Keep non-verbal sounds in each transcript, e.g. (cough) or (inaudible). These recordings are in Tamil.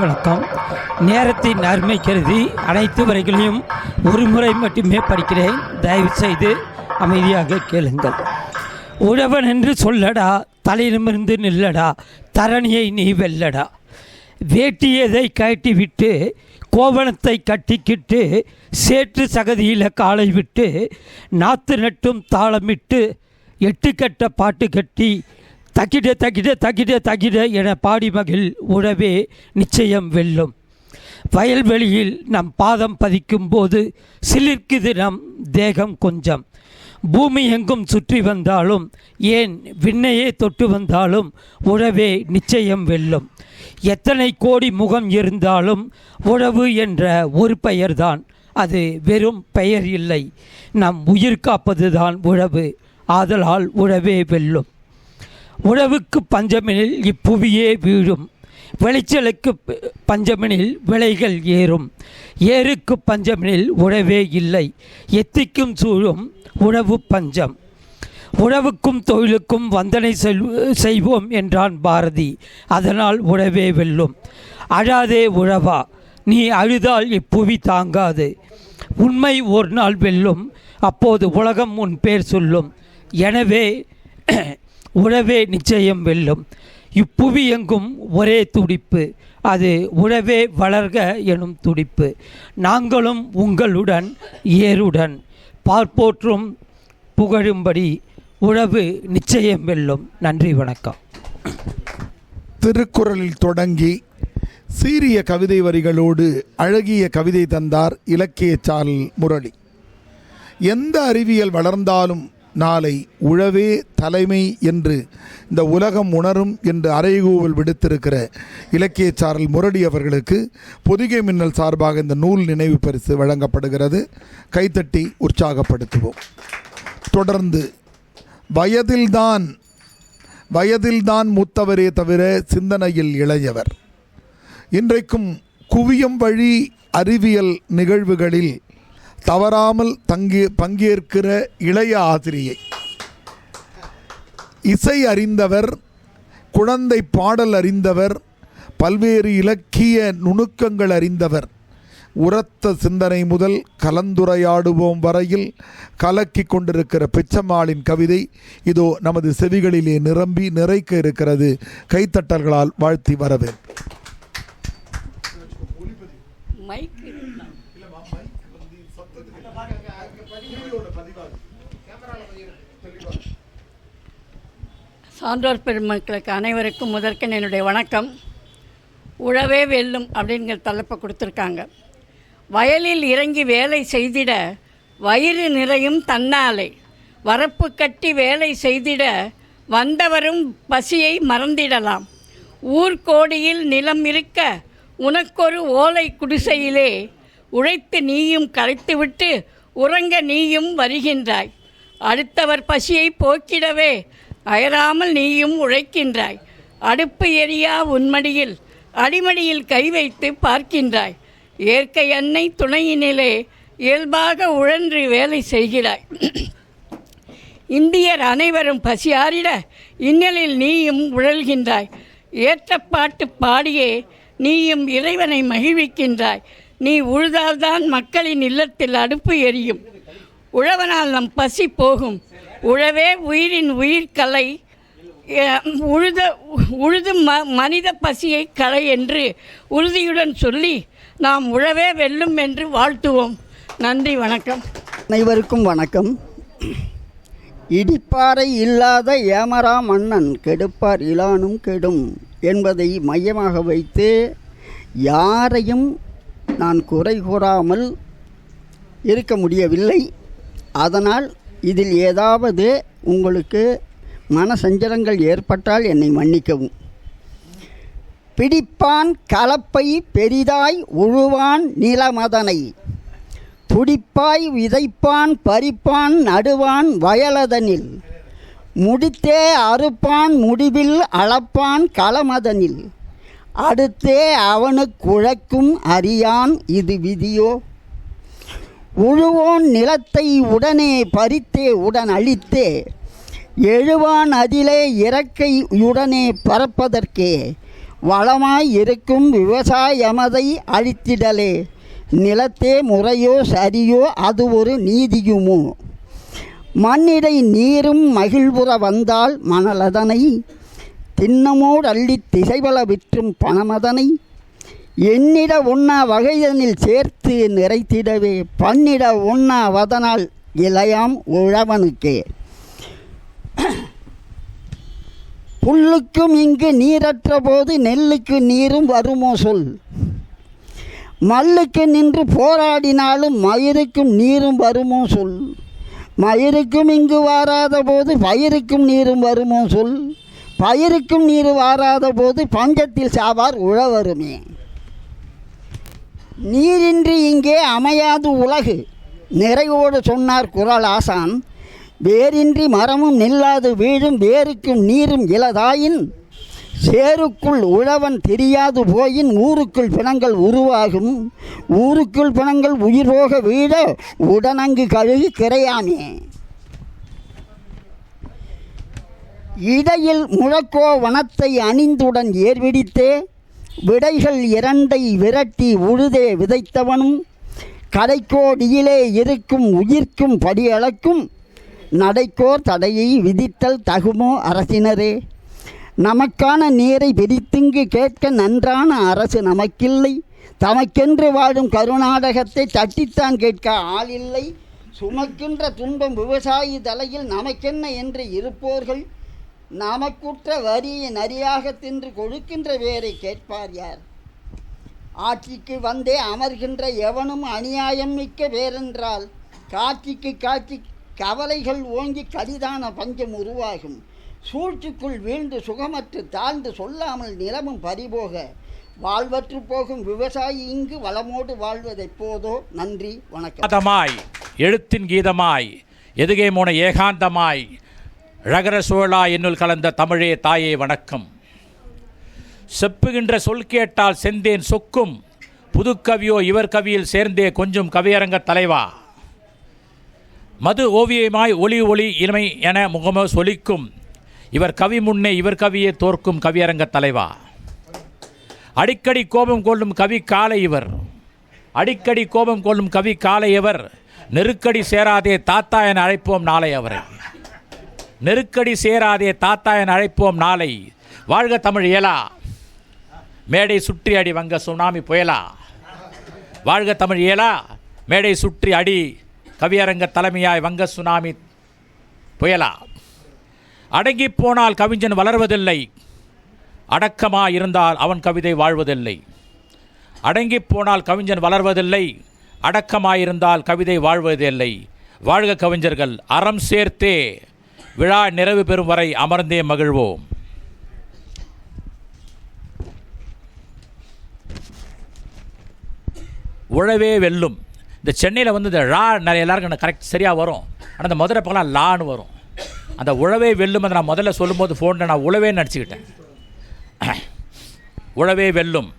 வணக்கம். நேரத்தை அருமை கருதி அனைத்து வரைகளையும் ஒரு முறை மட்டுமே படிக்கிறேன். தயவு செய்து அமைதியாக கேளுங்கள். உழவன் என்று சொல்லடா தலையிடமிருந்து நில்லடா தரணியை நீ வெல்லடா. வேட்டியதை கட்டிவிட்டு கோவணத்தை கட்டிக்கிட்டு சேற்று சகதியில் காலை விட்டு நாத்து நட்டும் தாளமிட்டு எட்டு கட்ட பாட்டு கட்டி தகிட தகிட தகிட தகிட என பாடி மகிழ் உழவே நிச்சயம் வெல்லும். வயல்வெளியில் நம் பாதம் பதிக்கும் போது சிலிர்க்குது நம் தேகம் கொஞ்சம். பூமி எங்கும் சுற்றி வந்தாலும் ஏன் விண்ணையே தொட்டு வந்தாலும் உழவே நிச்சயம் வெல்லும். எத்தனை கோடி முகம் இருந்தாலும் உழவு என்ற ஒரு பெயர்தான். அது வெறும் பெயர் இல்லை. நம் உயிர் காப்பதுதான் உழவு ஆதலால் உழவே வெல்லும். உழவுக்கு பஞ்சமெனில் இப்புவியே வீழும். விளைச்சலுக்கு பஞ்சமெனில் விளைகள் ஏறும். ஏருக்கு பஞ்சமெனில் உழவே இல்லை. எத்திக்கும் சூழும் உழவு பஞ்சம். உழவுக்கும் தொழிலுக்கும் வந்தனை செல் செய்வோம் என்றான் பாரதி. அதனால் உழவே வெல்லும். அழாதே உழவா நீ அழுதால் இப்புவி தாங்காது. உண்மை ஒரு நாள் வெல்லும் அப்போது உலகம் உன் பேர் சொல்லும். எனவே உழவே நிச்சயம் வெல்லும். இப்புவி எங்கும் ஒரே துடிப்பு. அது உழவே வளர்க எனும் துடிப்பு. நாங்களும் உங்களுடன் ஏருடன் பார்ப்போற்றும் புகழும்படி உழவு நிச்சயம் வெல்லும். நன்றி வணக்கம். திருக்குறளில் தொடங்கி சீரிய கவிதை வரிகளோடு அழகிய கவிதை தந்தார் இலக்கியச்சாரல் முரளி. எந்த அறிவியல் வளர்ந்தாலும் நாளை உழவே தலைமை என்று இந்த உலகம் உணரும் என்று அறைகூவல் விடுத்திருக்கிற இலக்கியச்சாரல் முரடி அவர்களுக்கு பொதிகை மின்னல் சார்பாக இந்த நூல் நினைவு பரிசு வழங்கப்படுகிறது. கைத்தட்டி உற்சாகப்படுத்துவோம். தொடர்ந்து வயதில்தான் வயதில்தான் மூத்தவரே தவிர சிந்தனையில் இளையவர். இன்றைக்கும் குவியம் வழி அறிவியல் நிகழ்வுகளில் தவறாமல் தங்கி பங்கேற்கிற இளைய ஆசிரியை. இசை அறிந்தவர் குழந்தை பாடல் அறிந்தவர் பல்வேறு இலக்கிய நுணுக்கங்கள் அறிந்தவர். உரத்த சிந்தனை முதல் கலந்துரையாடுவோம் வரையில் கலக்கி கொண்டிருக்கிற பிச்சம்மாளின் கவிதை இதோ நமது செவிகளிலே நிரம்பி நிறைக்க இருக்கிறது. கைத்தட்டல்களால் வாழ்த்தி வரவேன் சான்றோர் பெருமக்களுக்கு அனைவருக்கும் முதற்கன் என்னுடைய வணக்கம். உழவே வெல்லும் அப்படிங்கிற தலைப்பை கொடுத்துருக்காங்க. வயலில் இறங்கி வேலை செய்திட வயிறு நிறையும் தன்னாலே. வரப்பு கட்டி வேலை செய்திட வந்தவரும் பசியை மறந்திடலாம். ஊர்கோடியில் நிலம் இருக்க உனக்கொரு ஓலை குடிசையிலே உழைத்து நீயும் கரைத்துவிட்டு உறங்க நீயும் வருகின்றாய். அடுத்தவர் பசியை போக்கிடவே அயராமல் நீயும் உழைக்கின்றாய். அடுப்பு எரியா உன்மடியில் அடிமடியில் கை வைத்து பார்க்கின்றாய். இயற்கை அன்னை துணையினிலே இயல்பாக உழன்று வேலை செய்கிறாய். இந்தியர் அனைவரும் பசியாரிட இன்னலில் நீயும் உழல்கின்றாய். ஏற்றப்பாட்டு பாடியே நீயும் இறைவனை மகிழ்விக்கின்றாய். நீ உழுதால்தான் மக்களின் இல்லத்தில் அடுப்பு எரியும். உழவனால் நம் பசி போகும். உழவே உயிரின் உயிர்கலை கலை உழுத உழுது ம மனித பசியை களை என்று உறுதியுடன் சொல்லி நாம் உழவே வெல்லும் என்று வாழ்த்துவோம். நன்றி வணக்கம். அனைவருக்கும் வணக்கம். இடிப்பாறை இல்லாத ஏமரா மன்னன் கெடுப்பார் இலானும் கெடும் என்பதை மையமாக வைத்து யாரையும் நான் குறை கூறாமல் இருக்க முடியவில்லை. அதனால் இதில் ஏதாவது உங்களுக்கு மன சஞ்சலங்கள் ஏற்பட்டால் என்னை மன்னிக்கவும். பிடிப்பான் கலப்பை பெரிதாய் உழுவான் நிலமதனை. துடிப்பாய் விதைப்பான் பறிப்பான் நடுவான் வயலதனில். முடித்தே அறுப்பான் முடிவில் அளப்பான் களமதனில். அடுத்தே அவனுக்குழைக்கும் அறியான் இது விதியோ? உழுவோன் நிலத்தை உடனே பறித்தே உடன் அழித்தே எழுவான் அதிலே இறக்கை உடனே பறப்பதற்கே வளமாய் இருக்கும் விவசாயமதை அழித்திடலே நிலத்தே முறையோ சரியோ அது ஒரு நீதியுமோ? மண்ணிடை நீரும் மகிழ்வுற வந்தால் மணலதனை திண்ணமோடு அள்ளித் திசைவள விற்றும் பணமதனை எண்ணிட உண்ணா வகைதனில் சேர்த்து நிறைத்திடவே பண்ணிட உண்ணா வதனால் இளையாம் உழவனுக்கே. புல்லுக்கும் இங்கு நீரற்ற போது நெல்லுக்கு நீரும் வருமோ சொல். மல்லுக்கு நின்று போராடினாலும் மயிருக்கும் நீரும் வருமோ சொல். மயிருக்கும் இங்கு வாராத போது பயிருக்கும் நீரும் வருமோ சொல். பயிருக்கும் நீர் வாராத போது பஞ்சத்தில் சாவார் உழவருமே. நீரின்றி இங்கே அமையாது உலகு. நிறைவோடு சொன்னார் குரல் ஆசான். வேரின்றி மரமும் நில்லாது வீழும் வேருக்கும் நீரும் இலதாயின் சேருக்குள் உழவன் தெரியாது போயின் ஊருக்குள் பிணங்கள் உருவாகும். ஊருக்குள் பிணங்கள் உயிர் போக வீழ உடனங்கு கழுகி கிரையாமே. இடையில் முழக்கோ வனத்தை அணிந்துடன் ஏர்விடித்தே விடைகள் இரண்டை விரட்டி உழுதே விதைத்தவனும் கடைக்கோடியிலே இருக்கும் உயிர்க்கும் படியளக்கும் நடைக்கோர் தடையை விதித்தல் தகுமோ அரசினரே? நமக்கான நீரை பிரித்துங்கு கேட்க நன்றான அரசு நமக்கில்லை. தமக்கென்று வாழும் கருநாடகத்தை தட்டித்தான் கேட்க ஆளில்லை. சுமக்கின்ற துன்பம் விவசாயி தலையில் நமக்கென்ன என்று இருப்போர்கள்? நமக்குற்ற வரியை நரியாக தின்று கொழுக்கின்ற வேரை கேட்பார் யார்? ஆட்சிக்கு வந்தே அமர்கின்ற எவனும் அநியாயம் மிக்க வேறென்றால் காட்சிக்கு காட்சி கவலைகள் ஓங்கி கடிதான பஞ்சம் உருவாகும். சூழ்ச்சிக்குள் வீழ்ந்து சுகமற்று தாழ்ந்து சொல்லாமல் நிலமும் பறிபோக வாழ்வற்று போகும் விவசாயி இங்கு வளமோடு வாழ்வதெப்போதோ நன்றி வணக்கம். எழுத்தின் கீதமாய் எதுகை மோன ஏகாந்தமாய் ழகர சோழா என்னுள் கலந்த தமிழே தாயே வணக்கம். செப்புகின்ற சொல் கேட்டால் செந்தேன் சொக்கும். புதுக்கவியோ இவர் கவியில் சேர்ந்தே கொஞ்சம் கவியரங்க தலைவா. மது ஓவியமாய் ஒளி ஒளி இளமை என முகமோ சொலிக்கும். இவர் கவி முன்னே இவர் கவியை தோற்கும் கவியரங்க தலைவா. அடிக்கடி கோபம் கொள்ளும் கவி காலை இவர். அடிக்கடி கோபம் கொள்ளும் கவி காலை இவர் நெருக்கடி சேராதே தாத்தா என அழைப்போம் நாளை அவரை. நெருக்கடி சேராதே தாத்தா என அழைப்போம் நாளை. வாழ்க தமிழ் இயலா மேடை சுற்றி அடி வங்க சுனாமி புயலா. வாழ்க தமிழ் இயலா மேடை சுற்றி அடி கவியரங்க தலைமையாய் வங்க சுனாமி புயலா. அடங்கிப் போனால் கவிஞன் வளர்வதில்லை. அடக்கமாக இருந்தால் அவன் கவிதை வாழ்வதில்லை. அடங்கிப் போனால் கவிஞன் வளர்வதில்லை. அடக்கமாயிருந்தால் கவிதை வாழ்வதில்லை. வாழ்க கவிஞர்கள் அறம் சேர்த்தே. விழா நிறைவு பெறும் வரை அமர்ந்தே மகிழ்வோம். உழவே வெல்லும். இந்த சென்னையில் வந்து இந்த ழா நிறைய எல்லாருக்கும் கரெக்ட் சரியாக வரும். ஆனால் இந்த மதுரை பக்கம் லான்னு வரும். அந்த உழவே வெல்லும் அதை நான் முதல்ல சொல்லும்போது ஃபோனில் நான் உழவே நடிச்சுக்கிட்டேன். (clears throat) உழவே வெல்லும்.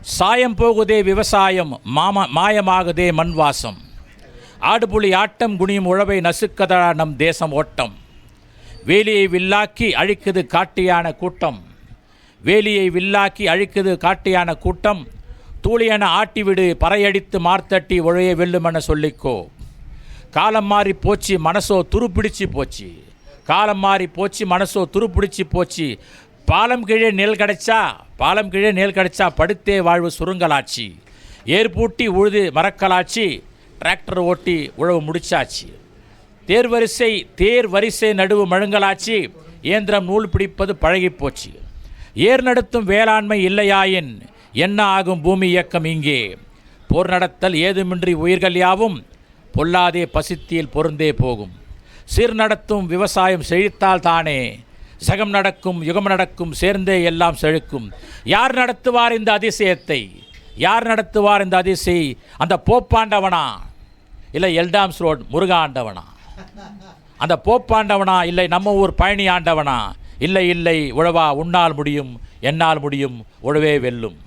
சாயம் போகுதே விவசாயம் மாமா மாயமாகுதே மண் வாசம் ஆடுபுலி ஆட்டம் குனியும் உழவை நசுக்கதா நம் தேசம் ஓட்டம். வேலியை வில்லாக்கி அழிக்குது காட்டியான கூட்டம். வேலியை வில்லாக்கி அழிக்குது காட்டியான கூட்டம். தூளியென ஆட்டிவிடு பறையடித்து மார்த்தட்டி உழைய வெல்லுமென சொல்லிக்கோ. காலம் மாறி போச்சு மனசோ துருப்பிடிச்சு போச்சு. காலம் மாறி போச்சு மனசோ துருப்பிடிச்சு போச்சு. பாலம் கீழே நெல் கிடைச்சா பாலம் கீழே நெல் கிடைச்சா படுத்தே வாழ்வு சுருங்கலாச்சு. ஏர் பூட்டி உழுது மரக்கலாச்சு டிராக்டர் ஓட்டி உழவு முடிச்சாச்சு. தேர் வரிசை தேர் வரிசை நடுவு மழுங்கலாச்சு. இயந்திரம் நூல் பிடிப்பது பழகிப் போச்சு. ஏர் நடத்தும் வேளாண்மை இல்லையாயின் என்ன ஆகும் பூமி இயக்கம் இங்கே? போர் நடத்தல் ஏதுமின்றி உயிர்கள் யாவும்? பொல்லாதே பசித்தியில் பொருந்தே போகும். சீர் நடத்தும் விவசாயம் செழித்தால் தானே? சகம் நடக்கும் யுகம் நடக்கும் சேர்ந்தே எல்லாம் செழுக்கும். யார் நடத்துவார் இந்த அதிசயத்தை? யார் நடத்துவார் இந்த அதிசை? அந்த போப்பாண்டவனா? இல்லை எல்டாம்ஸ் ரோட் முருகா ஆண்டவனா? அந்த போப்பாண்டவனா இல்லை நம்ம ஊர் பழனி ஆண்டவனா? இல்லை இல்லை உழவா உன்னால் முடியும் என்னால் முடியும் உழவே வெல்லும்.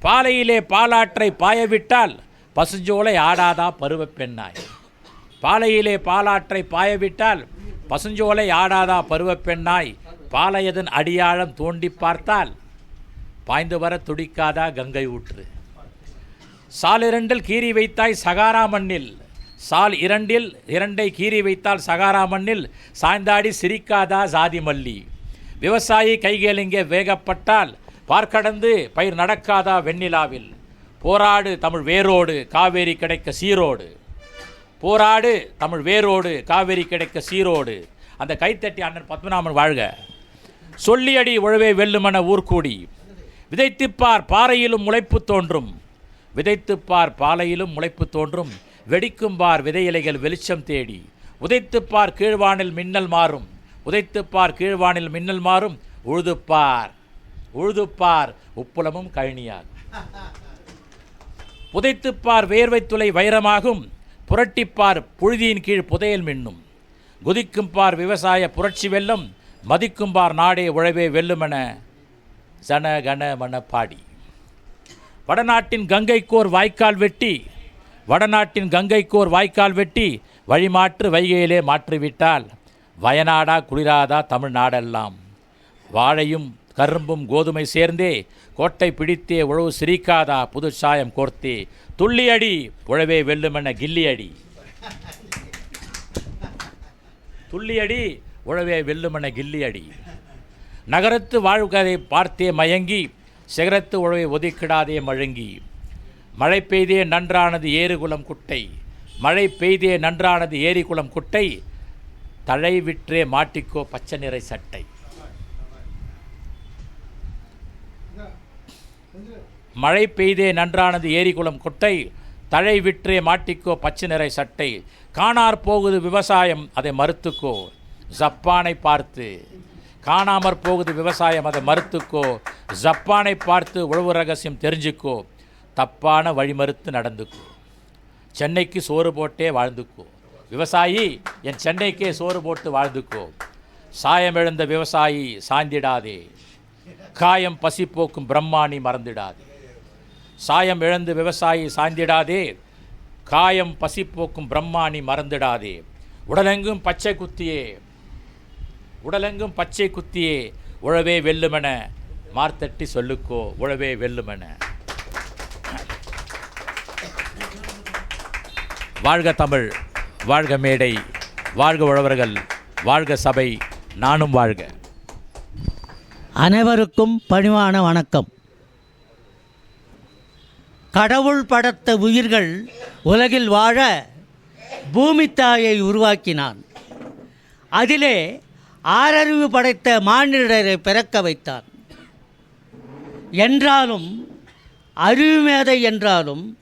பாலையிலே பாலாற்றை பாயவிட்டால் பசுஞ்சோலை ஆடாதா பருவப் பெண்ணாய். பாலையிலே பாலாற்றை பாயவிட்டால் பசுஞ்சோலை ஆடாதா பருவப் பெண்ணாய். பாலையதன் அடியாழம் தோண்டி பார்த்தால் பாய்ந்து வர துடிக்காதா கங்கை ஊற்று. சால் இரண்டில் கீறி வைத்தாய் சகாரா மண்ணில். சால் இரண்டில் இரண்டை கீறி வைத்தால் சகாரா மண்ணில். சாய்ந்தாடி சிரிக்காதா சாதி மல்லி. விவசாயி கைகேலிங்கே வேகப்பட்டால் பார்க்கடந்து பயிர் நடக்காதா வெண்ணிலாவில். போராடு தமிழ் வேரோடு காவேரி கிடைக்க சீரோடு. போராடு தமிழ் வேரோடு காவேரி கிடைக்க சீரோடு. அந்த கைத்தட்டி அண்ணன் பத்மநாபன் வாழ்க. சொல்லியடி உழவே வெல்லுமென ஊர்கூடி. விதைத்துப்பார் பாறையிலும் முளைப்பு தோன்றும். விதைத்துப்பார் பாலையிலும் முளைப்பு தோன்றும் வெடிக்கும்பார் விதையிலைகள் வெளிச்சம் தேடி. உதைத்துப்பார் கீழ்வானில் மின்னல் மாறும் உதைத்துப்பார் கீழ்வானில் மின்னல் மாறும் உழுதுப்பார் உழுதுப்பார் உப்புலமும் கழனியாகும். புதைத்துப்பார் வேர்வை துளை வைரமாகும் புரட்டிப்பார் புழுதியின் கீழ் புதையல் மின்னும். குதிக்கும் பார் விவசாய புரட்சி வெல்லும் மதிக்கும்பார் நாடே உழவே வெல்லுமென ஜன கன மன பாடி வடநாட்டின் கங்கைக்கோர் வாய்க்கால் வெட்டி வடநாட்டின் கங்கைக்கோர் வாய்க்கால் வெட்டி வழிமாற்று வைகையிலே மாற்றிவிட்டால் வயநாடா குளிராதா தமிழ்நாடெல்லாம். வாழையும் கரும்பும் கோதுமை சேர்ந்தே கோட்டை பிடித்தே உழவு சிரிக்காதா புது சாயம் கோர்த்தே. துள்ளியடி உழவே வெல்லுமென கில்லியடி துள்ளியடி உழவே வெல்லுமென கில்லியடி நகரத்து வாழ்கதை பார்த்தே மயங்கி சிகரத்து உழவை ஒதுக்கிடாதே மழுங்கி. மழை பெய்தே நன்றானது ஏறுகுளம் குட்டை. மழை பெய்தே நன்றானது ஏரிகுளம் குட்டை. தழை விற்றே மாட்டிக்கோ பச்சை நிறை சட்டை. மழை பெய்தே நன்றானது ஏரிகுளம் குட்டை. தழை விற்றே மாட்டிக்கோ பச்சை நிறை சட்டை. காணார் போகுது விவசாயம் அதை மறுத்துக்கோ. ஜப்பானை பார்த்து காணாமற் போகுது விவசாயம் அதை மறுத்துக்கோ. ஜப்பானை பார்த்து உழவு ரகசியம் தெரிஞ்சுக்கோ. தப்பான வழி மறுத்து நடந்துக்கோ. சென்னைக்கு சோறு போட்டே வாழ்ந்துக்கோ. விவசாயி என் சென்னைக்கே சோறு போட்டு வாழ்ந்துக்கோ. சாயம் எழுந்த விவசாயி சாய்ந்திடாதே காயம் பசி போக்கும் பிரம்மாணி மறந்திடாதே. சாயம் இழந்து விவசாயி சாய்ந்திடாதே காயம் பசி போக்கும் பிரம்மாணி மறந்திடாதே. உடலெங்கும் பச்சை குத்தியே. உடலெங்கும் பச்சை குத்தியே உழவே வெல்லுமென. மார்த்தட்டி சொல்லுக்கோ உழவே வெல்லுமென. வாழ்க தமிழ் வாழ்க மேடை வாழ்க உழவர்கள் வாழ்க சபை நானும் வாழ்க. அனைவருக்கும் பணிவான வணக்கம். கடவுள் படைத்த உயிர்கள் உலகில் வாழ பூமித்தாயை உருவாக்கினான். அதிலே ஆறறிவு படைத்த மானிடரை பிறக்க வைத்தான் என்றாலும் அறிவுமேதை என்றாலும்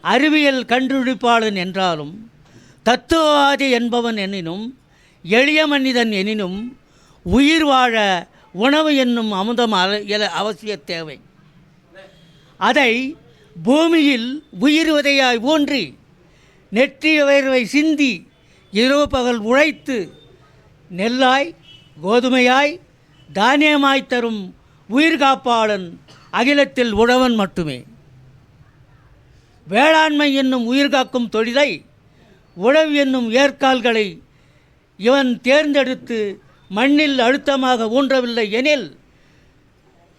அறிவியல் கண்டுபிடிப்பாளன் என்றாலும் தத்துவவாதி என்பவன் எனினும் எளிய மனிதன் எனினும் உயிர் வாழ உணவு என்னும் அமுதம் அல- அவசிய தேவை. அதை பூமியில் உயிர் விதையாய் ஊன்றி நெற்றி உயர்வை சிந்தி இரவு பகல் உழைத்து நெல்லாய் கோதுமையாய் தானியமாய் தரும் உயிர் காப்பாளன் அகிலத்தில் உழவன் மட்டுமே. வேளாண்மை என்னும் உயிர் காக்கும் தொழிலை உழவு என்னும் ஏற்கால்களை இவன் தேர்ந்தெடுத்து மண்ணில் அழுத்தமாக ஊன்றவில்லை எனில்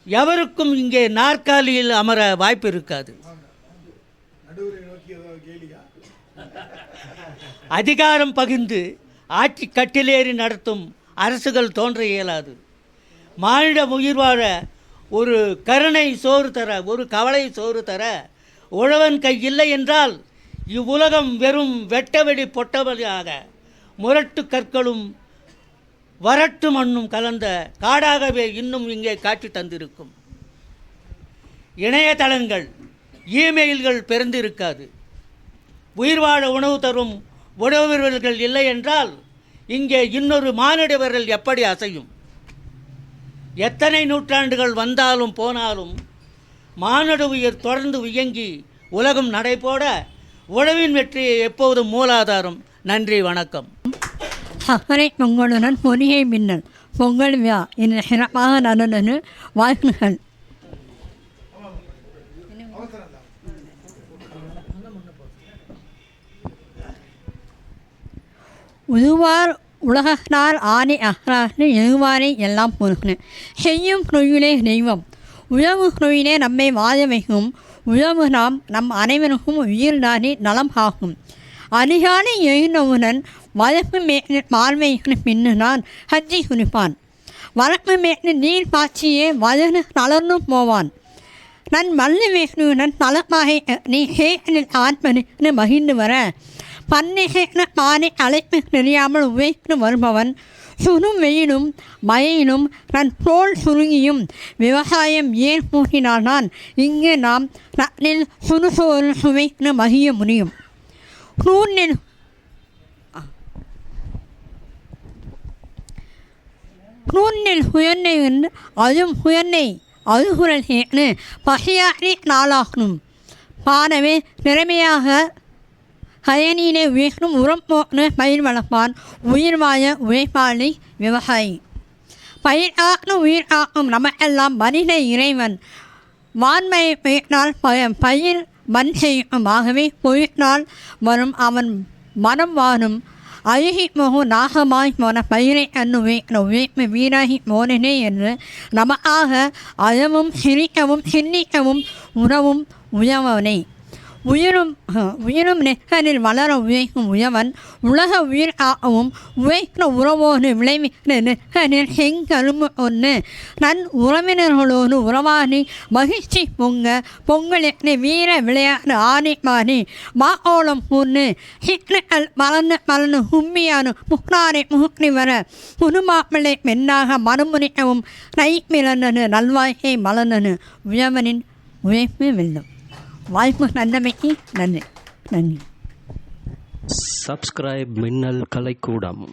எவருக்கும் இங்கே நாற்காலியில் அமர வாய்ப்பு இருக்காது அதிகாரம் பகிர்ந்து ஆட்சி கட்டிலேறி நடத்தும் அரசுகள் தோன்ற இயலாது. மானிட உயிர் வாழ ஒரு கருணை சோறு தர ஒரு கவலை சோறு தர உழவன் கை இல்லை என்றால் இவ்வுலகம் வெறும் வெட்டவெடி பொட்டவெளியாக. முரட்டு கற்களும் வறட்டு மண்ணும் கலந்த காடாகவே இன்னும் இங்கே காட்சி தந்திருக்கும். இணையதளங்கள் இமெயில்கள் பிறந்திருக்காது உயிர் வாழ உணவு தரும் உணவுகள் இல்லை என்றால் இங்கே இன்னொரு மானிடவர்கள் எப்படி அசையும்? எத்தனை நூற்றாண்டுகள் வந்தாலும் போனாலும் மானுட உயிர் தொடர்ந்து இயங்கி உலகம் நடைபோட உழவின் வெற்றியை எப்போதும் மூலாதாரம். நன்றி வணக்கம். சர்க்கரை பொங்கலுடன் பொறியை மின்னல். பொங்கல் வியா என்ற சிறப்பாக நடந்தது. வாழ்த்துகள் உழுவார் உலகத்தால் ஆனை அகராறு எழுவாரை எல்லாம் பொருகின. செய்யும் நொயிலே தெய்வம் உழவு நொயிலே நம்மை வாழ வைக்கும். உழவு நாம் நம் அனைவருக்கும் உயிர்தானே நலம் ஆகும். அதிகாலை எழுந்தவுடன் வளர்ப்பு மேட்டில் பின்னு பின்னுதான் ஹஜ்ஜி குறிப்பான் வழக்கு மேட்டில் நீர் பாய்ச்சியே வளர்ந்து நலர்ந்து போவான். நான் மல்லு வேணுடன் தலப்பாகை நீ ஹேனில் ஆத்மனு மகிழ்ந்து வர. பன்னிகைன பானை அழைப்பு தெரியாமல் உவைத்து வருபவன். சுடும் வெயிலும் மழையிலும் தன் தோல் சுருங்கியும் விவசாயம் ஏன் பூசினால்தான் இங்கு நாம் நட்டில் சுடுசோறு சுவைத்து மகிய முடியும். நூலில் நூலில் உயர்னை என்று அதுவும் உயர்னை அழுகுரல் கேட்டு பசியாற்றி நாளாகணும் பானவே திறமையாக கயனியிலே உயர்க்கும் உரம் போட்டு பயிர் வளர்ப்பான். உயிர் வாய உழைப்பாளி விவசாயி. பயிர் ஆக்கும் உயிர் ஆக்கும் நமக்கெல்லாம் மனித இறைவன். வான்மையை பெய்தால் பய பயிர் மண் செய்யுமாகவே பொய்த்தால் வரும் அவன் மனம் வாரும் அழுகி முகு நாகமாய் போன பயிரை அன்னு உழைக்கிற உழைப்பு வீராகி போனனே என்று நமக்காக அழவும் சிரிக்கவும் சிந்திக்கவும் உறவும் உயவனே உயிரும் உயிரும் நெகரில் வளர உழைக்கும் உயவன் உலக உயிர் ஆகவும் உழைக்கிற உறவோடு விளைவிக்கிற நெகரில் செங்கரும்பு ஒன்று. நன் உறவினர்களோடு உறவாடி மகிழ்ச்சி பொங்க பொங்கலுக்கு வீர விளையாடு ஆடி மாறி மாகோளம் ஒன்று சிக்கல் மலர்ந்து மலர்ந்து கும்மியானு புகாரை முகி வர புதுமாப்பிள்ளை மென்னாக மறுமுறிக்கவும் கை மிளந்தனு நல்வாய்க்கை மலர்ந்தனு உயவனின் உழைப்பு வெல்லும். வாய்ப்பு நன்றமைக்கு நன்றி. நன்றி. சப்ஸ்கிரைப் மின்னல் கலைக்கூடம்.